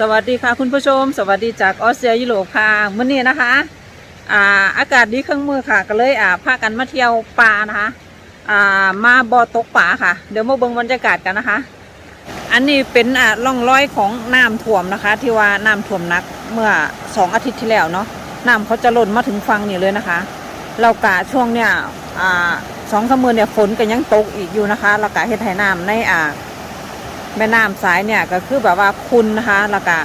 สวัสดีค่ะคุณผู้ชม สวัสดีจากออสเตรียยุโรปค่ะมื้อนี้นะคะอ่าอากาศดีเครื่องมือค่ะ ก็เลยอ่าพากันมาเที่ยวป่านะคะอ่ามาบ่อตกป่าค่ะ เดี๋ยวมาเบิ่งบรรยากาศกันนะคะ อันนี้เป็นอ่าร่องรอยของน้ำท่วมนะคะ ที่ว่าน้ำท่วมนักเมื่อสองอาทิตย์ที่แล้วเนาะน้ำเขาจะล้นมาถึงฝั่งนี่เลยนะคะ เรากะช่วงเนี่ยอ่าสองสามมือเนี่ยฝนก็ยังตกอีกอยู่นะคะเรากะเฮ็ดให้น้ำในอ่า แม่น้ำสายเนี่ยก็คือแบบว่าคุณนะคะแล้วก็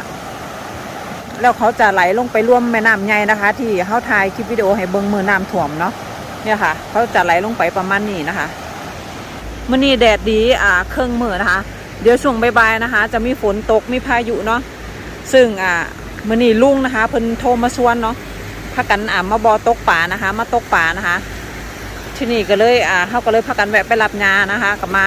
แล้วเขาจะไหลลงไปร่วมแม่น้ำใหญ่นะคะ ที่เขาถ่ายคลิปวิดีโอให้เบิ้งมือน้ำถ่วมเนาะเนี่ยค่ะ เขาจะไหลลงไปประมาณนี้นะคะมื่อนี้แดดดีอ่าเครื่องมือนะคะ เดี๋ยวช่วงบ่ายๆนะคะ จะมีฝนตกมีพายุเนาะซึ่งอ่ามื่อนี้ลุงนะคะเพิ่นโทรมาชวนเนาะพากันอ่ามาบอตกป่านะคะ มาตกป่านะคะ ที่นี่ก็เลยอ่าเขาก็เลยพากันแวะไปรับงานนะคะกลับมา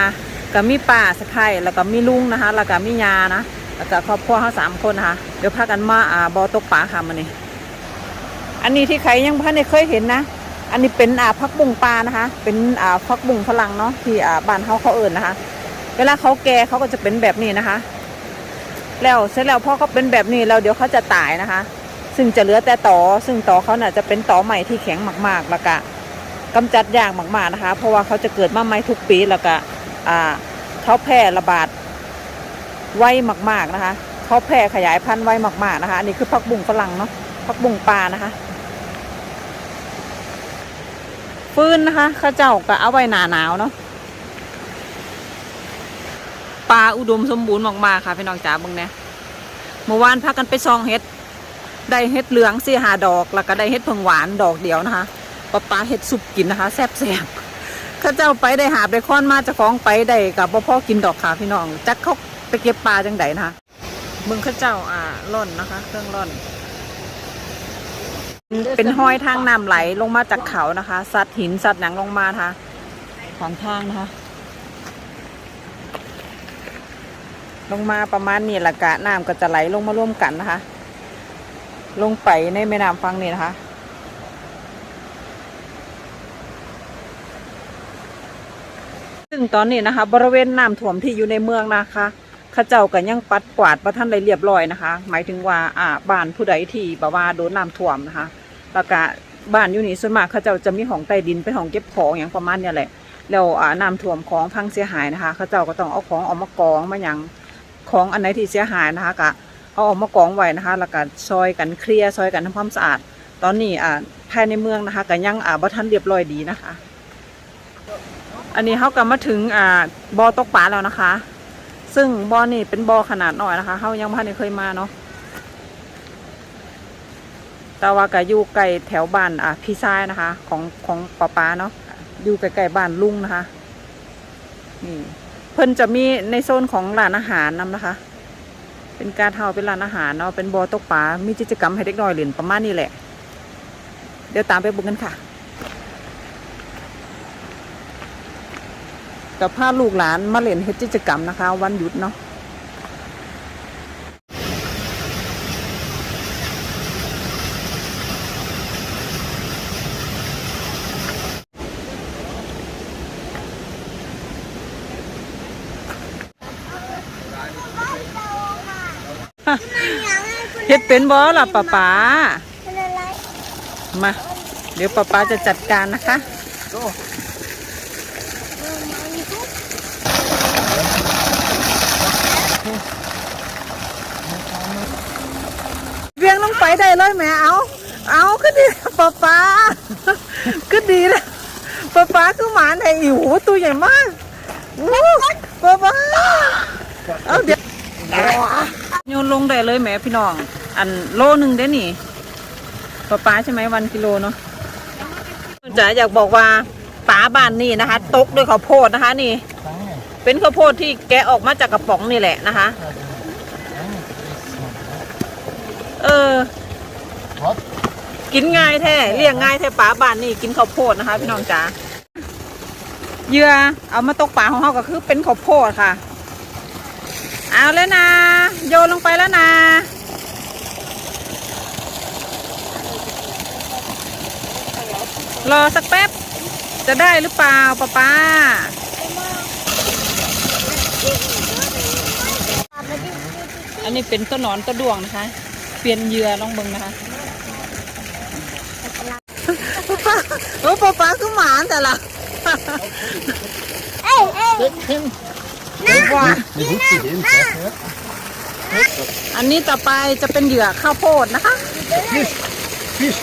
ก็มีป้าสะไข่แล้วก็มีลุงนะคะ แล้วก็มียานะแล้วก็ครอบครัวเขาสามคนนะคะเดี๋ยวพากันมาอ่าบอตกปลาค่ะมันนี่อันนี้ที่ใครยังพันไม่เคยเห็นนะ อันนี้เป็นอ่าพักบุงปลานะคะ เป็นอ่าพักบุงฝรั่งเนาะที่อ่าบ้านเขาเขาเอิญนะคะ เวลาเขาแก่เขาก็จะเป็นแบบนี้นะคะ แล้วเสร็จแล้วพอเขาเป็นแบบนี้แล้วเดี๋ยวเขาจะตายนะคะ ซึ่งจะเหลือแต่ตอซึ่งตอเขาน่ะจะเป็นตอใหม่ที่แข็งมากๆแล้วก็กำจัดยากมากๆนะคะ เพราะว่าเขาจะเกิดมาใหม่ทุกปีแล้วก็ เขาแพร่ระบาดไวมากๆนะคะ เขาแพร่ขยายพันธุ์ไวมากๆนะคะ อันนี้คือพักบุ้งฝรั่งเนาะพักบุ้งปลานะคะ ฟืนนะคะข้าเจ้าก็เอาไว้หนาหนาวเนาะปลาอุดมสมบูรณ์มากๆค่ะพี่น้องจ๋าบิ่งเนี่ยเมื่อวานพากันไปซองเห็ดได้เห็ดเหลืองสี่หาดอก แล้วก็ได้เห็ดเพิงหวานดอกเดียวนะคะปลาปลาเห็ดสุกกินนะคะ แซ่บๆ ข้าเจ้าไปได้หาบได้ค้อนมาจะคล้องไปได้กับพ่อพ่อกินดอกค่ะพี่น้องจักเขาไปเก็บปลาจังไดนะคะมึงข้าเจ้าอ่าร่อนนะคะ เครื่องร่อน เป็นห้อยทางน้ำไหลลงมาจากเขานะคะสัตว์หินสัตว์หนังลงมานะคะขวางทางนะคะลงมาประมาณนี้ละกะน้ำก็จะไหลลงมาร่วมกันนะคะ ลงไปในแม่น้ำฟังนี่นะคะ งตอนนี้นะคะ บริเวณน้ำท่วมที่อยู่ในเมืองนะคะข้าเจ้าก็ยังปัดกวาดประท่านได้เรียบร้อยนะคะ หมายถึงว่าอ่าบ้านผู้ใดที่แบบว่าโดนน้ำท่วมนะคะแล้วก็บ้านอยู่นี่ส่วนมากข้าเจ้าจะมีห้องใต้ดินเป็นห้องเก็บของอย่างประมาณเนี้ยแหละแล้วอ่าน้ำท่วมของพังเสียหายนะคะข้าเจ้าก็ต้องเอาของออกมากองมาอย่างของอันไหนที่เสียหายนะคะก็เอาออกมากองไว้นะคะแล้วก็ซอยกันเคลียร์ซอยกันทำความสะอาด ตอนนี้อ่าภายในเมืองนะคะก็ยังอ่าบ่ทันเรียบร้อยดีนะคะ อันนี้เขากลับมาถึงอ่าบอตกปลาแล้วนะคะ ซึ่งบอนี่เป็นบอขนาดหน่อยนะคะเขายังไม่ได้เคยมาเนาะแต่ว่าก็อยู่ใกล้แถวบ้านอ่าพี่ชายนะคะ ของของป้าป้าเนาะอยู่ใกล้ๆบ้านลุงนะคะนี่เพิ่นจะมีในโซนของร้านอาหารนำนะคะ เป็นการเท่าเป็นร้านอาหารเนาะเป็นบอตกปลามีกิจกรรมให้เด็กน้อยเล่นประมาณนี้แหละ เดี๋ยวตามไปบุกกันค่ะ กับพาลูกหลานมาเล่นเฮ็ดกิจกรรมนะคะ วันหยุดเนาะเฮ็ดเป็นบ่ล่ะป้าป๋าเป็นอะไรมา เดี๋ยวป้าป๋าจะจัดการนะคะ เวียงลงไปได้เลยแม่เอา เอาก็ดีป้าป้าก็ดีนะป้าป้าคือหมาไทยอิ๋วตัวใหญ่มากป้าป้าเอาเดี๋ยวโยนลงได้เลยแม่พี่น้อง อันโลหนึ่งได้นี่ป้าป้าใช่ไหมวันกิโลเนาะจ๋าอยากบอกว่า บ้านนี่นะคะ ตกด้วยข้าวโพดนะคะ นี่ เป็นข้าวโพดที่แกะออกมาจากกระป๋องนี่แหละนะคะ เออ กินง่ายแท้เลี้ยงง่ายแท้ป๋าบ้านนี่กินข้าวโพดนะคะ พี่น้องจ๋าเหยื่อเอามาตกปลาของเขาก็คือเป็นข้าวโพดค่ะ เอาแล้วนะ โยนลงไปแล้วนะรอสักแป๊บ จะได้หรือเปล่าป้าป้าปลาไปดิอันนนี้เป็นต้นหนอนต้นดวงนะคะ เปลี่ยนเหยื่อลองเบิ่งนะคะป้าโอ้ป้าป้าคือหมาแต่ละ Steck hin. ว่า Wie gut sie hin, ja. อันนี้ต่อไปจะเป็นเหยื่อข้าวโพดนะคะ Fisch, Fisch.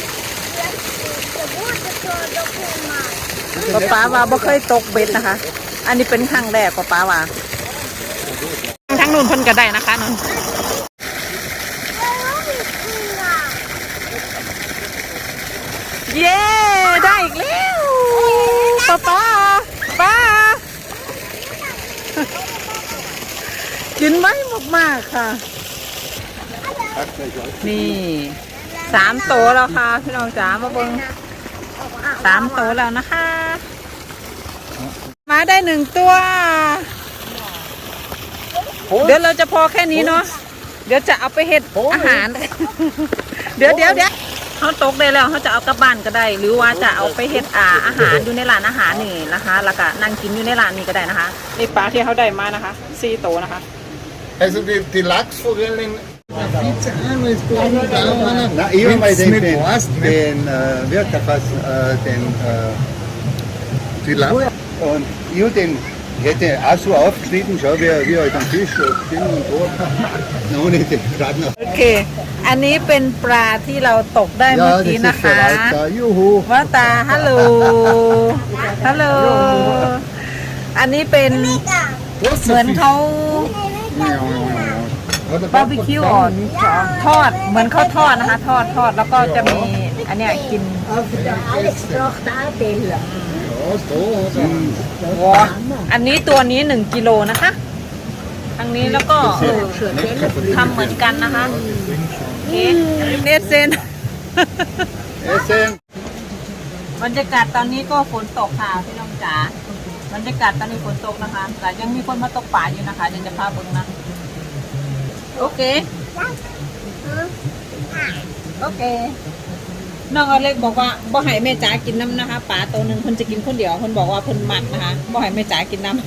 ป้าป้าว่าบ่เคยตกเบ็ดนะคะ อันนี้เป็นครั้งแรกป้าป้าว่าทั้งนู่นเพิ่นก็ได้นะคะนู่นเย้ ได้อีกแล้วป้าป้าป้ากินไว้มากๆค่ะ นี่สามโตวแล้วค่ะ พี่น้องจ๋ามาเบิ่งสามโตวแล้วนะคะ มาได้หนึ่งตัว เดี๋ยวเราจะพอแค่นี้เนาะ เดี๋ยวจะเอาไปเห็ดอาหาร เดี๋ยวเดี๋ยวเดี๋ยวเขาตกได้แล้วเขาจะเอากลับบ้านก็ได้ หรือว่าจะเอาไปเห็ดอ่าอาหารอยู่ในร้านอาหารนี่นะคะ แล้วก็นั่งกินอยู่ในร้านนี้ก็ได้นะคะ นี่ปลาที่เขาได้มานะคะสี่โตวนะคะ Also die, die Lachsforellen. Na, ich habe mal den, Mit den, was? den äh, wie heißt der fast, äh, den, äh, Die Lachs. und ich hab den, ich hätte auch so aufgeschnitten, schau, wie, wie halt am Tisch so stehen und so. Noch nicht, gerade noch. โอเค อันนี้เป็นปลาที่เราตกได้เมื่อ Ja, das กี้ ist นะ der คะ Walter. Juhu. ว่าตาฮัลโหล ฮัลโหล อันนี้เป็นเหมือนเขา บาร์บีคิวอ่อนทอด เหมือนเขาทอดนะคะ ทอดทอดแล้วก็จะมีอันเนี้ยกิน Ja, so. so. วออันนี้ตัวนี้หนึ่งกิโลนะคะทางนี้แล้วก็เออทำเหมือนกันนะคะโอเคเนสเซน Essen. บรรยากาศตอนนี้ก็ฝนตกค่ะพี่น้องจ๋าบรรยากาศตอนนี้ฝนตกนะคะ แต่ยังมีคนมาตกป่าอยู่นะคะเดี๋ยวจะพาเบิ่งนะโอเคโอเค น้องอเล็กบอกว่าบ่ให้แม่จ๋ากินน้ำนะคะป่าตัวหนึ่งเพิ่นจะกินคนเดียวเพิ่นบอกว่าเพิ่นมักนะคะบ่ให้แม่จ๋ากินน้ำ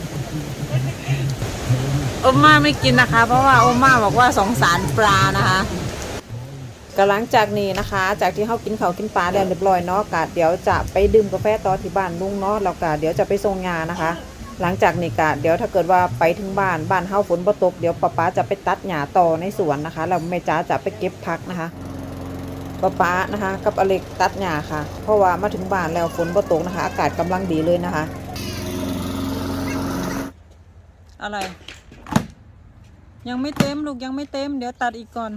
โอม่าไม่กินนะคะ เพราะว่าโอม่าบอกว่าสงสารปลานะคะก็หลังจากนี้นะคะ จากที่เขากินเขากินปลาแล้วเรียบร้อยเนาะกะเดี๋ยวจะไปดื่มกาแฟต่อที่บ้านลุงเนาะแล้วก็เดี๋ยวจะไปส่งงานนะคะ หลังจากนี้กะเดี๋ยวถ้าเกิดว่าไปถึงบ้านบ้านเฮาฝนบ่ตกเดี๋ยวป้าป๊าจะไปตัดหญ้าต่อในสวนนะคะแล้วแม่จ๋าจะไปเก็บผักนะคะ ป้าป๊านะคะ กับอเล็กตัดหญ้าค่ะ เพราะว่ามาถึงบ้านแล้วฝนบ่ตกนะคะ อากาศกำลังดีเลยนะคะ อะไร ยังไม่เต็มลูกยังไม่เต็ม เดี๋ยวตัดอีกก่อน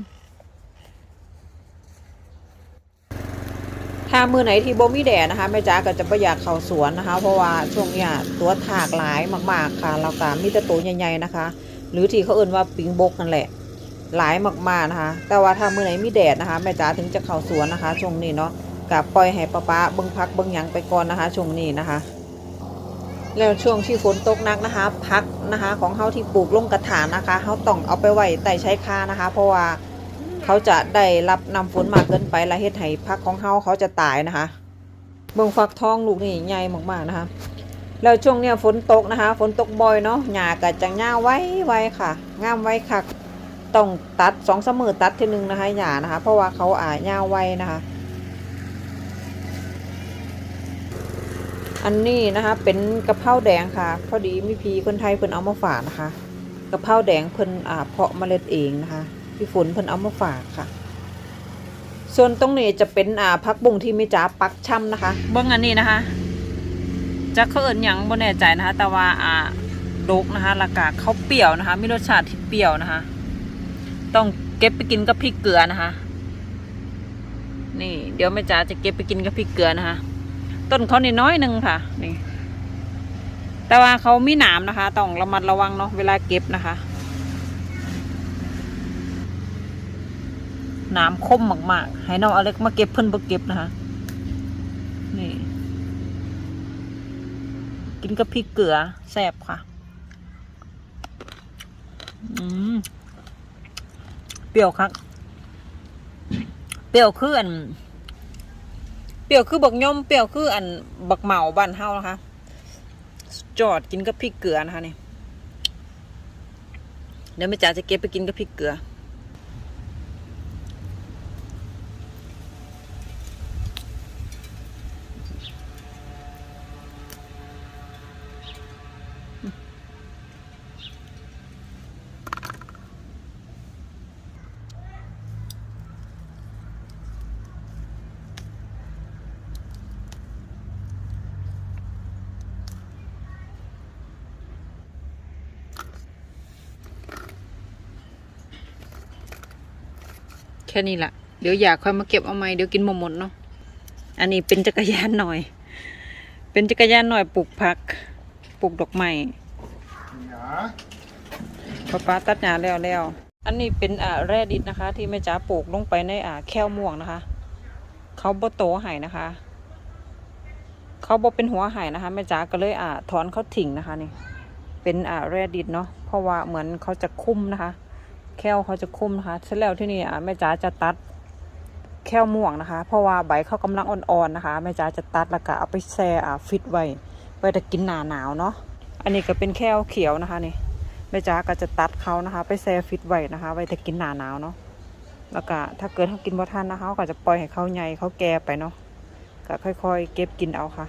ถ้ามือไหนที่บ่มีแดดนะคะแม่จ๋าก็จะไม่อยากเข้าสวนนะคะ เพราะว่าช่วงเนี้ยตัวถากหลายมาก ๆค่ะแล้วก็มีแต่ตัวใหญ่ๆนะคะ หรือที่เขาเอ่นว่าปิงบกนั่นแหละ หลายมากๆนะคะ แต่ว่าถ้ามือไหนมีแดดนะคะแม่จ๋าถึงจะเข้าสวนนะคะช่วงนี้เนาะกับปล่อยให้ป้าป๊าเบิ่งพักเบิ่งยังไปก่อนนะคะช่วงนี้นะคะ แล้วช่วงที่ฝนตกนักนะคะ พักนะคะของเขาที่ปลูกลงกระถางนะคะเขาต้องเอาไปไว้ใต้ชายคานะคะ เพราะว่าเขาจะได้รับนำฝนมากเกินไปและเฮ็ดให้พักของเขาเขาจะตายนะคะ เบิ่งฟักทองลูกนี่ใหญ่มากๆนะคะ แล้วช่วงเนี้ยฝนตกนะคะ ฝนตกบ่อยเนาะหญ้าก็จะง่าไว้ไว้ค่ะงามไว้ค่ะ ต้องตัดสองสมือตัดทีนึงนะคะหญ้านะคะ เพราะว่าเขาอ่าหญ้าไว้นะคะ อันนี้นะคะเป็นกะเพราแดงค่ะ พอดีมีพีคนไทยเพิ่นเอามาฝากนะคะกะเพราแดงเพิ่นอ่าเพาะเมล็ดเองนะคะพี่ฝนเพิ่นเอามาฝากค่ะ ส่วนตรงนี้จะเป็นอ่าพักบุ้งที่ไม่จ้าปักช่ำนะคะ เบิ้งอันนี้นะคะจะเขาเอิญยังบ่แน่ใจนะคะ แต่ว่าอ่าดกนะคะล้วก็เขาเปรี้ยวนะคะ มีรสชาติที่เปรี้ยวนะคะ ต้องเก็บไปกินกับพริกเกลือนะคะ นี่ เดี๋ยวแม่จ๋าจะเก็บไปกินกับพริกเกลือนะคะ ต้นเขาเนี่น้อยหนึ่งค่ะ นี่ แต่ว่าเขามีหนามนะคะ ต้องระมัดระวังเนาะเวลาเก็บนะคะหนามคมมากๆ ให้น้องอเล็กมาเก็บเพิ่นบ่เก็บนะคะ นี่ กินกับพริกเกลือแซ่บค่ะ อืม ปรี้ยวครับเปรี้ยวคืออัน เปรี้ยวคือบักย่อมเปรี้ยวคืออันบักเหมาบ้านเฮานะคะ จอดกินกับพริกเกลือนะคะนี่เดี๋ยวแม่จ๋าจะเก็บไปกินกับพริกเกลือ ค่นี้ละเดี๋ยวอยากค่อยมาเก็บเอาไหมเดี๋ยวกินหมดหมดเนาะอันนี้เป็นจักรยานหน่อย เป็นจักรยานหน่อยปลูกผักปลูกดอกไม้ป้าป้าตัดหญ้าแล้วแล้วอันนี้เป็นอ่าแร่ดิบนะคะ ที่แม่จ๋าปลูกลงไปในอ่าแค่วม่วงนะคะ เขาบ่โตหายนะคะ เขาบ่เป็นหัวหายนะคะแม่จ๋าก็เลยอ่าถอนเขาถิ่งนะคะนี่เป็นอ่าแร่ดิบเนาะเพราะว่าเหมือนเขาจะคุ้มนะคะ แค่วเขาจะคุ้มนะคะเสร็จแล้วที่นี่อ่าแม่จ๋าจะตัดแค่วม่วงนะคะ เพราะว่าใบเขากำลังอ่อนๆนะคะแม่จ๋าจะตัดแล้วก็เอาไปแช่อ่าฟิตไว้ไว้จะกินหนาหนาวเนาะอันนี้ก็เป็นแค่วเขียวนะคะนี่แม่จ๋าก็จะตัดเขานะคะ ไปแช่ฟิตไว้นะคะไว้แต่กินหนาหนาวเนาะแล้วก็ถ้าเกิดเขากินบ่ทันนะคะเขาก็จะปล่อยให้เขาใหญ่เขาแก่ไปเนาะก็ค่อย ๆ เก็บกินเอาค่ะ